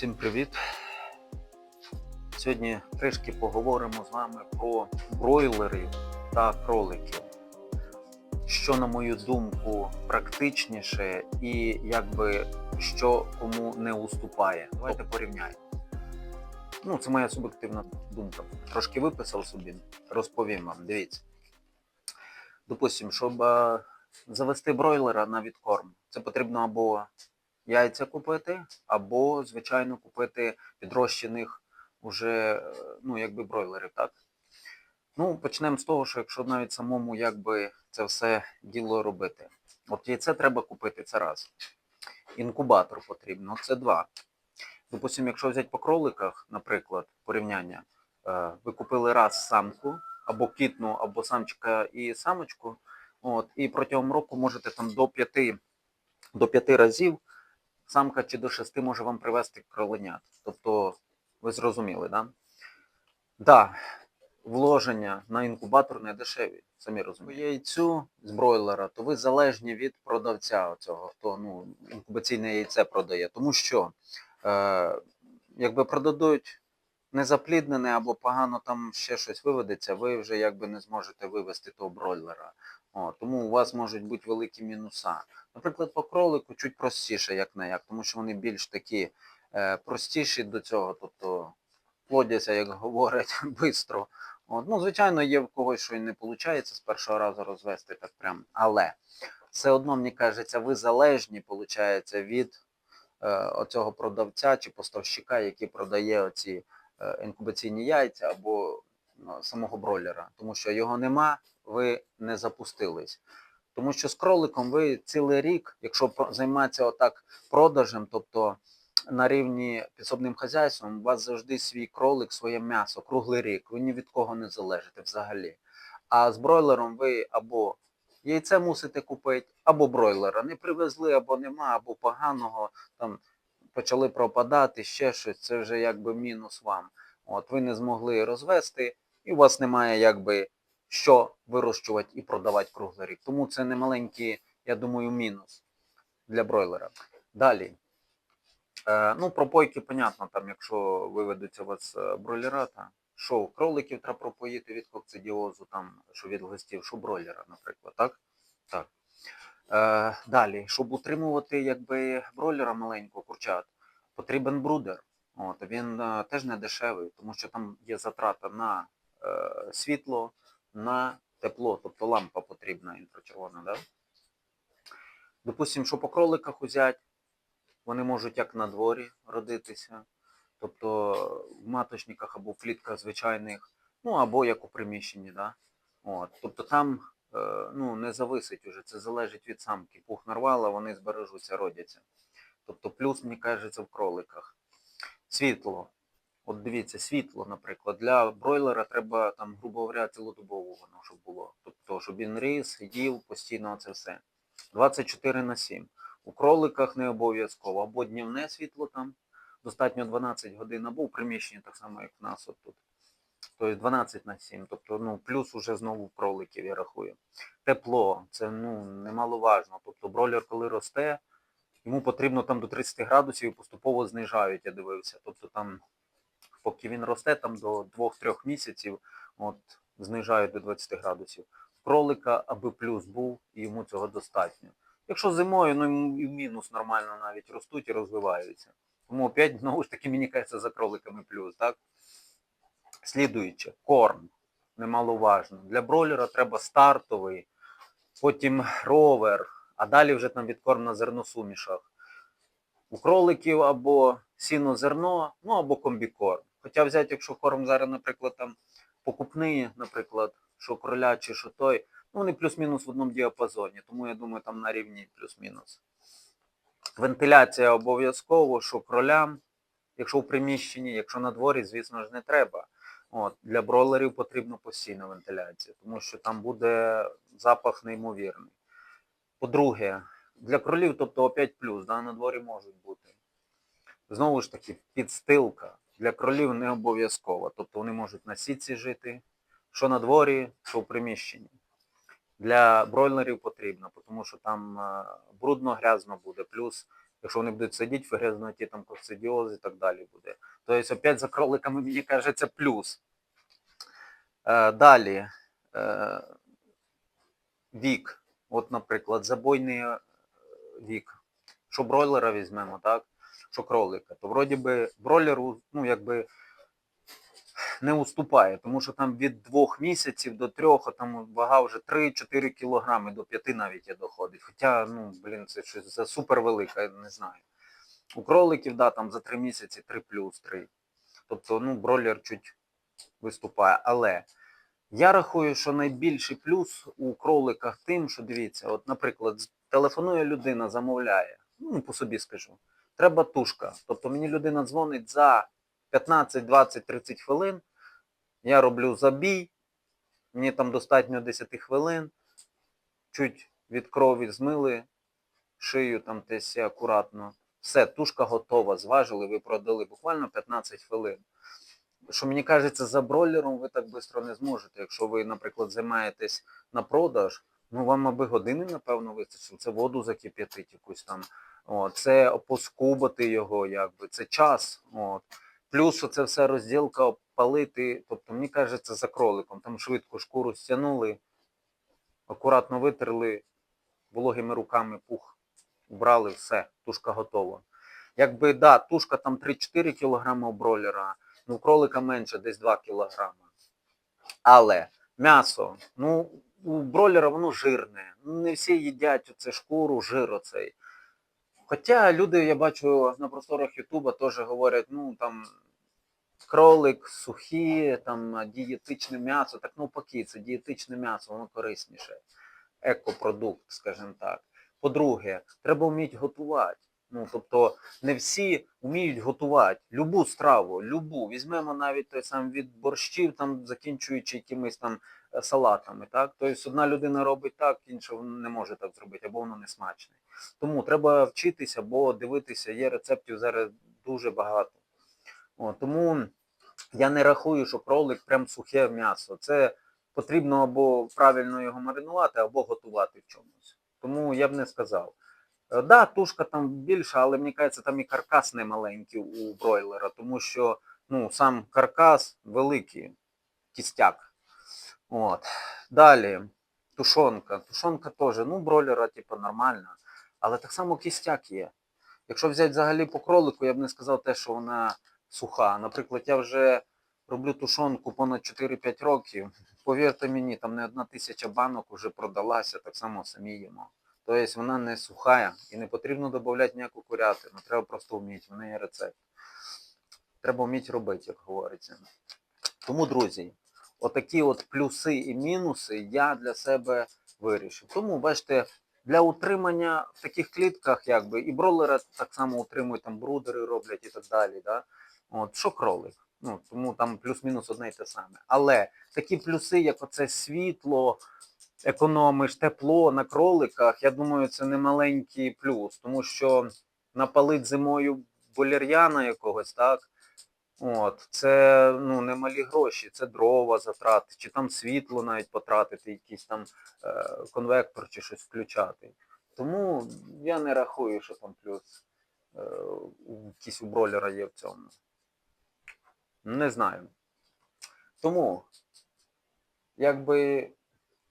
Всім привіт! Сьогодні трішки поговоримо з вами про бройлерів та кроликів. Що, на мою думку, практичніше і якби що кому не уступає. Давайте порівняємо. Ну, це моя суб'єктивна думка. Трошки виписав собі, розповім вам. Дивіться. Допустимо, щоб е, завести бройлера на відкорм, це потрібно або яйця купити, або, звичайно, купити підрощених уже, е, ну, якби бройлерів, так? Ну, почнемо з того, що якщо навіть самому якби це все діло робити. От яйце треба купити, це раз. Інкубатор потрібно, це два. Допустимо, якщо взяти по кроликах, наприклад, порівняння, е, ви купили раз самку, або кітну, або самчика і самочку, от, і протягом року можете там до п'яти до п'яти разів самка чи до шести може вам привести кроленят. Тобто, ви зрозуміли, да? Да, вложення на інкубатор не дешеві, самі розумієте. Яйцю з бройлера, то ви залежні від продавця оцього, хто ну, інкубаційне яйце продає. Тому що, е, якби продадуть незапліднене або погано там ще щось виведеться, ви вже якби не зможете вивести того бройлера. О, тому у вас можуть бути великі мінуса. Наприклад, по кролику чуть простіше, як не як, тому що вони більш такі простіші до цього, тобто плодяться, як говорять, швидко. Ну, звичайно, є в когось, що і не виходить з першого разу розвести так прям. Але все одно, мені кажеться, ви залежні, виходить, від е, оцього продавця чи поставщика, який продає оці е, інкубаційні яйця або ну, самого бройлера. Тому що його нема, ви не запустились. Тому що з кроликом ви цілий рік, якщо займатися отак продажем, тобто на рівні підсобним хазяйством, у вас завжди свій кролик, своє м'ясо, круглий рік. Ви ні від кого не залежите взагалі. А з бройлером ви або яйце мусите купити, або бройлера не привезли, або нема, або поганого, там почали пропадати, ще щось, це вже якби мінус вам. От ви не змогли розвести, і у вас немає якби що вирощувати і продавати круглий рік. Тому це не маленький, я думаю, мінус для бройлера. Далі. Е, ну, пропойки, понятно, там, якщо виведуться у вас е, бройлера, та, що кроликів треба пропоїти від кокцидіозу, там, що від глистів, що бройлера, наприклад, так? Так. Е, далі, щоб утримувати якби, бройлера маленького курчат, потрібен брудер. От, він е, теж не дешевий, тому що там є затрата на е, світло, на тепло, тобто лампа потрібна інфрачервона. Да? Допустимо, що по кроликах узять, вони можуть як на дворі родитися, тобто в маточниках або в клітках звичайних, ну або як у приміщенні. Да? От, тобто там е, ну, не зависить уже, це залежить від самки. Пух нарвала, вони збережуться, родяться. Тобто плюс, мені кажеться, в кроликах. Світло. От дивіться, світло, наприклад, для бройлера треба там, грубо говоря, цілодобово воно щоб було. Тобто, щоб він ріс, їв постійно це все. 24 на 7. У кроликах не обов'язково, або днівне світло там, достатньо 12 годин, або в приміщенні так само, як в нас от тут. Тобто 12 на 7. Тобто, ну, плюс уже знову в кроликів, я рахую. Тепло, це ну, немаловажно. Тобто бройлер, коли росте, йому потрібно там до 30 градусів і поступово знижають, я дивився. Тобто там, поки він росте, там до 2-3 місяців, от, знижають до 20 градусів. Кролика, аби плюс був, і йому цього достатньо. Якщо зимою, ну і в мінус нормально навіть ростуть і розвиваються. Тому опять, знову ж таки, мені кажеться, за кроликами плюс, так? Слідуюче, корм. Немаловажно. Для бройлера треба стартовий, потім ровер, а далі вже там відкорм на зерносумішах. У кроликів або сіно-зерно, ну або комбікорм. Хоча взяти, якщо корм зараз, наприклад, там покупний, наприклад, що кроля чи що той, ну вони плюс-мінус в одному діапазоні, тому я думаю, там на рівні плюс-мінус. Вентиляція обов'язково, що кролям, якщо в приміщенні, якщо на дворі, звісно ж, не треба. От, для бройлерів потрібна постійна вентиляція, тому що там буде запах неймовірний. По-друге, для кролів, тобто опять плюс, да, на дворі можуть бути. Знову ж таки, підстилка для кролів не обов'язкова. Тобто вони можуть на сітці жити, що на дворі, що в приміщенні. Для бройлерів потрібно, тому що там е, брудно, грязно буде. Плюс, якщо вони будуть сидіти в грязноті, там коксидіоз і так далі буде. Тобто, опять за кроликами, мені кажеться, плюс. Е, далі. Е, вік. От, наприклад, забойний вік. Що бройлера візьмемо, так? Що кролика, то вроді би бройлеру, ну, якби не уступає, тому що там від двох місяців до трьох, а там вага вже 3-4 кілограми, до 5 навіть є доходить. Хоча, ну, блін, це щось за супер велика, я не знаю. У кроликів, да, там за 3 місяці 3 плюс 3. Тобто, ну, бройлер чуть виступає. Але я рахую, що найбільший плюс у кроликах тим, що дивіться, от, наприклад, телефонує людина, замовляє, ну, по собі скажу, треба тушка. Тобто мені людина дзвонить за 15, 20, 30 хвилин, я роблю забій, мені там достатньо 10 хвилин, чуть від крові змили, шию там десь акуратно. Все, тушка готова, зважили, ви продали буквально 15 хвилин. Що мені кажеться, за бройлером ви так швидко не зможете. Якщо ви, наприклад, займаєтесь на продаж, ну вам аби години, напевно, вистачило. Це воду закип'ятить якусь там. О, це поскубати його, якби, це час. От. Плюс оце все розділка опалити. Тобто, мені кажеться, за кроликом. Там швидко шкуру стягнули, акуратно витерли, вологими руками пух убрали, все, тушка готова. Якби, да, тушка там 3-4 кг у бройлера, ну, кролика менше, десь 2 кг. Але м'ясо, ну, у бройлера воно жирне. Не всі їдять оце шкуру, жир оцей. Хоча люди, я бачу на просторах Ютуба теж говорять, ну там кролик, сухі, там дієтичне м'ясо. Так навпаки, це дієтичне м'ясо, воно корисніше. Екопродукт, скажімо так. По-друге, треба вміти готувати. Ну, тобто не всі вміють готувати любу страву, любу. Візьмемо навіть той сам від борщів, там закінчуючи якимись там е, салатами. Так? Тобто одна людина робить так, інша не може так зробити, або воно не смачне. Тому треба вчитися, бо дивитися, є рецептів зараз дуже багато. О, тому я не рахую, що кролик прям сухе м'ясо. Це потрібно або правильно його маринувати, або готувати в чомусь. Тому я б не сказав. Е, Да, тушка там більша, але мені кажеться, там і каркас не маленький у бройлера, тому що ну, сам каркас великий, кістяк. От. Далі, тушонка. Тушонка теж, ну, бройлера, типу, нормальна, але так само кістяк є. Якщо взяти взагалі по кролику, я б не сказав те, що вона суха. Наприклад, я вже роблю тушонку понад 4-5 років. Повірте мені, там не одна тисяча банок вже продалася, так само самі їмо. Тобто вона не суха і не потрібно додавати ніяку курятину. Треба просто вміти, в неї рецепт. Треба вміти робити, як говориться. Тому, друзі, отакі от плюси і мінуси я для себе вирішив. Тому, бачите, для утримання в таких клітках, якби, і бролера так само утримують, там брудери роблять і так далі. Да? От, що кролик? Ну, тому там плюс-мінус одне й те саме. Але такі плюси, як оце світло, економиш тепло на кроликах, я думаю, це не маленький плюс, тому що напалить зимою болір'яна якогось, так? От, це ну, немалі гроші, це дрова затрати, чи там світло навіть потратити, якийсь там е, конвектор чи щось включати. Тому я не рахую, що там плюс е, якийсь у бролера є в цьому. Не знаю. Тому, якби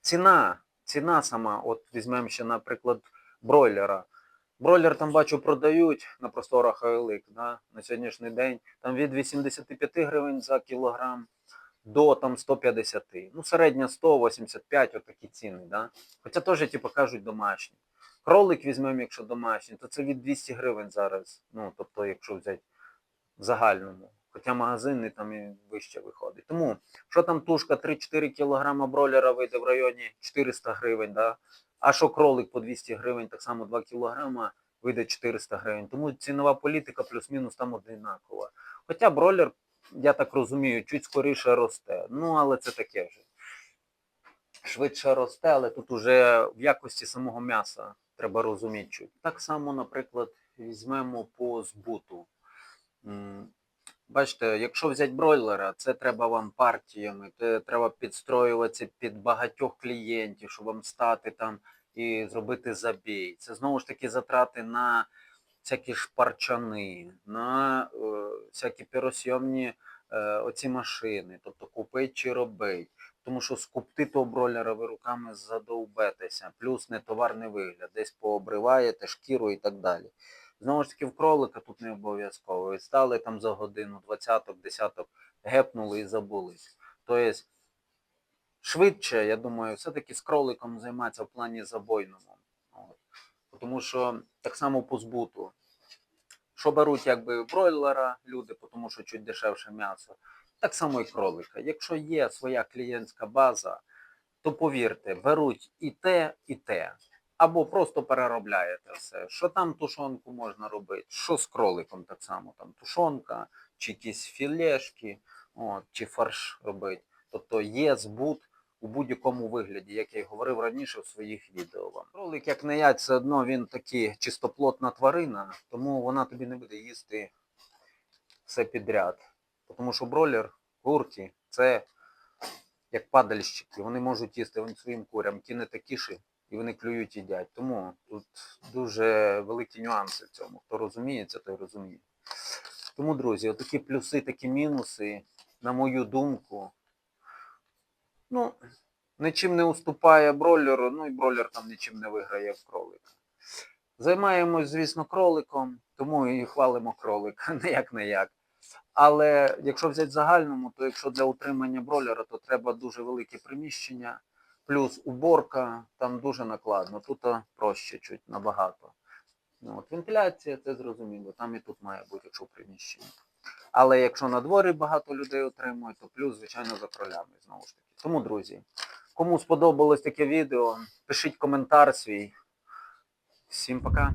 ціна, ціна сама, от візьмемо ще, наприклад, бройлера. Бройлер там бачу продають на просторах Оелик да, на сьогоднішній день. Там від 85 гривень за кілограм до там 150. Ну, середня 185, отакі ціни. Да? Хоча теж, типу, кажуть, домашні. Кролик візьмемо, якщо домашній, то це від 200 гривень зараз. Ну, тобто, якщо взяти в загальному. Хоча магазини там і вище виходить. Тому, що там тушка 3-4 кілограма бройлера вийде в районі 400 гривень, да? а що кролик по 200 гривень, так само 2 кілограма вийде 400 гривень. Тому цінова політика плюс-мінус там одинакова. Хоча бройлер я так розумію, чуть скоріше росте. Ну, але це таке вже. Швидше росте, але тут уже в якості самого м'яса треба розуміти. Так само, наприклад, візьмемо по збуту. Бачите, якщо взяти бройлера, це треба вам партіями, це треба підстроюватися під багатьох клієнтів, щоб вам стати там і зробити забій. Це знову ж таки затрати на всякі шпарчани, на е, всякі піросйомні е, оці машини, тобто купить чи робить. Тому що скупти того бройлера ви руками задовбетеся, плюс нетоварний вигляд, десь пообриваєте шкіру і так далі. Знову ж таки, в кролика тут не обов'язково. Ви стали там за годину, двадцяток, десяток, гепнули і забули. Тобто, швидше, я думаю, все-таки з кроликом займатися в плані забойному. От. Тому що так само по збуту. Що беруть якби бройлера люди, тому що чуть дешевше м'ясо, так само і кролика. Якщо є своя клієнтська база, то повірте, беруть і те, і те. Або просто переробляєте все. Що там тушонку можна робити, що з кроликом так само, там тушонка, чи якісь філешки, от, чи фарш робити. Тобто є збут у будь-якому вигляді, як я й говорив раніше в своїх відео вам. Кролик, як не я, все одно він таки чистоплотна тварина, тому вона тобі не буде їсти все підряд. Тому що бройлер, курки, це як падальщики. Вони можуть їсти вон своїм курям, ті не такіші, і вони клюють їдять. Тому тут дуже великі нюанси в цьому. Хто розуміється, той розуміє. Тому, друзі, отакі плюси, такі мінуси, на мою думку, ну, нічим не уступає бройлеру, ну і бройлер там нічим не виграє в кролика. Займаємось, звісно, кроликом, тому і хвалимо кролика, не як не як. Але якщо взяти загальному, то якщо для утримання бройлера, то треба дуже велике приміщення, плюс уборка, там дуже накладно. Тут проще чуть набагато. Ну, от, вентиляція, це зрозуміло, там і тут має бути, якщо в приміщенні. Але якщо на дворі багато людей отримують, то плюс, звичайно, за кролями знову ж таки. Тому, друзі, кому сподобалось таке відео, пишіть коментар свій. Всім пока.